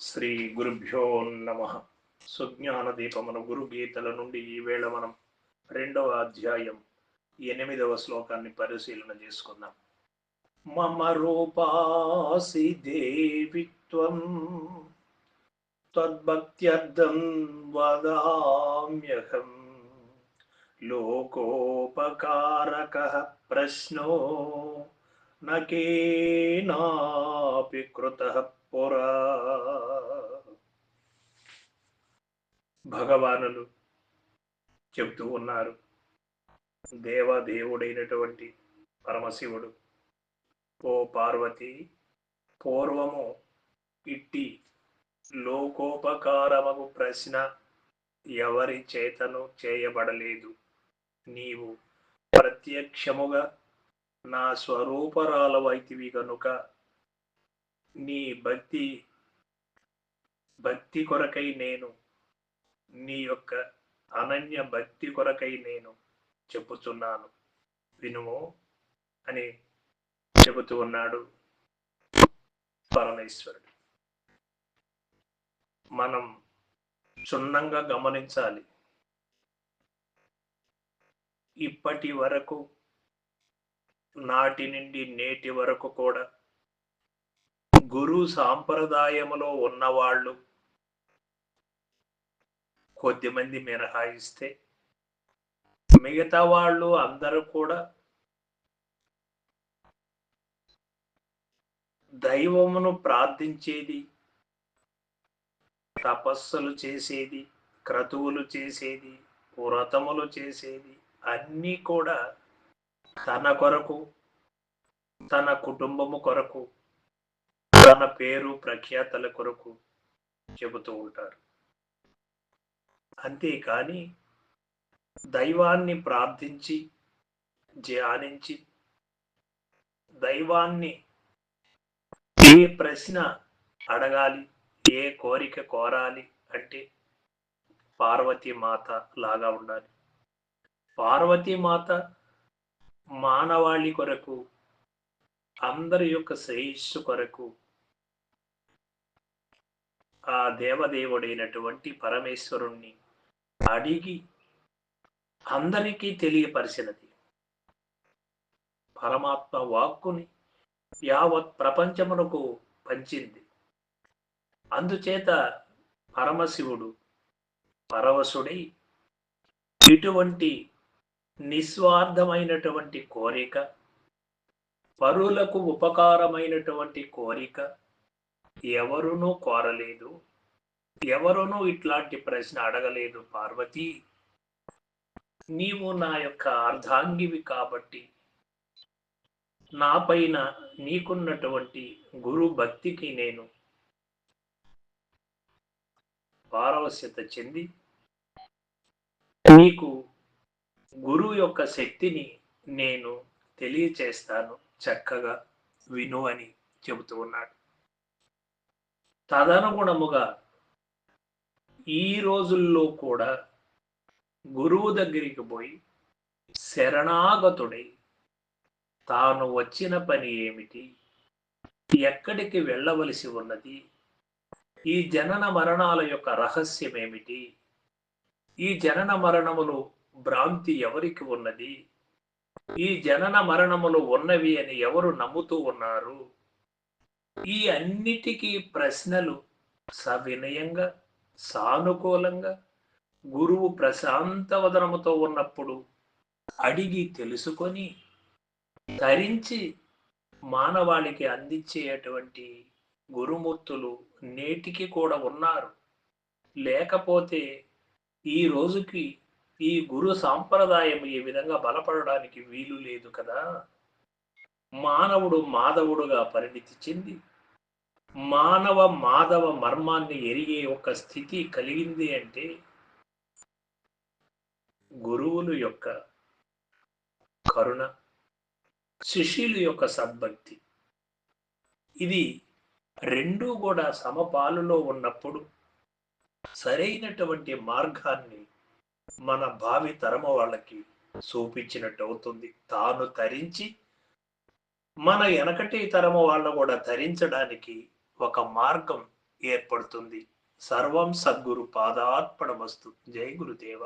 శ్రీ గురుభ్యో నమ. సుజ్ఞాన దీపమున గురు గీతల నుండి ఈవేళ మనం రెండవ అధ్యాయం ఎనిమిదవ శ్లోకాన్ని పరిశీలన చేసుకుందాం. మమ రూపాసి దేవిత్వం తద్భక్త్యర్థం వదామ్యహం. లోకోపకారక ప్రశ్నో నకేనాపి కృత పురా భగవానులు చెబుతూ ఉన్నారు. దేవదేవుడైనటువంటి పరమశివుడు ఓ పార్వతి పూర్వము ఇట్టి లోకోపకారమగు ప్రశ్న ఎవరి చేతను చేయబడలేదు. నీవు ప్రత్యక్షముగా నా స్వరూపరాలవైతివి కనుక నీ భక్తి భక్తి కొరకై నేను నీ యొక్క అనన్య భక్తి కొరకై నేను చెప్పుచున్నాను. వినుము అని చెబుతూ ఉన్నాడు పరమేశ్వరుడు. మనం క్షుణ్ణంగా గమనించాలి. ఇప్పటి వరకు నాటి నుండి నేటి వరకు కూడా గురు సాంప్రదాయములో ఉన్నవాళ్ళు కొద్దిమంది మినహాయిస్తే మిగతా వాళ్ళు అందరూ కూడా దైవమును ప్రార్థించేది తపస్సులు చేసేది క్రతువులు చేసేది వ్రతములు చేసేది అన్నీ కూడా తన కొరకు తన కుటుంబము కొరకు తన పేరు ప్రఖ్యాతల కొరకు చెబుతూ ఉంటారు. అంతేకాని దైవాన్ని ప్రార్థించి ధ్యానించి దైవాన్ని ఏ ప్రశ్న అడగాలి ఏ కోరిక కోరాలి అంటే పార్వతీ మాత లాగా ఉండాలి. పార్వతీ మాత మానవాళి కొరకు అందరి యొక్క శ్రేయస్సు కొరకు ఆ దేవదేవుడైనటువంటి పరమేశ్వరుణ్ణి అడిగి అందరికీ తెలియపరిచినది. పరమాత్మ వాక్కుని యావత్ ప్రపంచమునకు పంచింది. అందుచేత పరమశివుడు పరవశుడై ఇటువంటి నిస్వార్థమైనటువంటి కోరిక పరులకు ఉపకారమైనటువంటి కోరిక ఎవరునూ కోరలేదు ఎవరునూ ఇట్లాంటి ప్రశ్న అడగలేదు. పార్వతి నీవు నా యొక్క అర్ధాంగివి కాబట్టి నా పైన నీకున్నటువంటి గురు భక్తికి నేను పారవశ్యత చెంది నీకు యొక్క శక్తిని నేను తెలియచేస్తాను చక్కగా విను అని చెబుతూ ఉన్నాడు. తదనుగుణముగా ఈ రోజుల్లో కూడా గురువు దగ్గరికి పోయి శరణాగతుడై తాను వచ్చిన పని ఏమిటి? ఎక్కడికి వెళ్ళవలసి ఉన్నది? ఈ జనన మరణాల యొక్క రహస్యం ఏమిటి? ఈ జనన మరణములు భ్రాంతి ఎవరికి ఉన్నది? ఈ జనన మరణములు ఉన్నవి అని ఎవరు నమ్ముతూ ఉన్నారు? ఈ అన్నిటికీ ప్రశ్నలు సవినయంగా సానుకూలంగా గురువు ప్రశాంతవదనముతో ఉన్నప్పుడు అడిగి తెలుసుకొని ధరించి మానవాళికి అందించేటువంటి గురుమూర్తులు నేటికి కూడా ఉన్నారు. లేకపోతే ఈ రోజుకి ఈ గురు సాంప్రదాయం ఈ విధంగా బలపడడానికి వీలు లేదు కదా. మానవుడు మాధవుడుగా పరిణితి చెంది మానవ మాధవ మర్మాన్ని ఎరిగే ఒక స్థితి కలిగింది అంటే గురువులు యొక్క కరుణ శిష్యులు యొక్క సద్భక్తి ఇది రెండూ కూడా సమపాలులో ఉన్నప్పుడు సరైనటువంటి మార్గాన్ని మన భావి తరమ వాళ్ళకి చూపించినట్టు అవుతుంది. తాను తరించి మన వెనకటి తరము వాళ్ళ కూడా ధరించడానికి ఒక మార్గం ఏర్పడుతుంది. సర్వం సద్గురు పాదార్పణమస్తు జై గురుదేవ.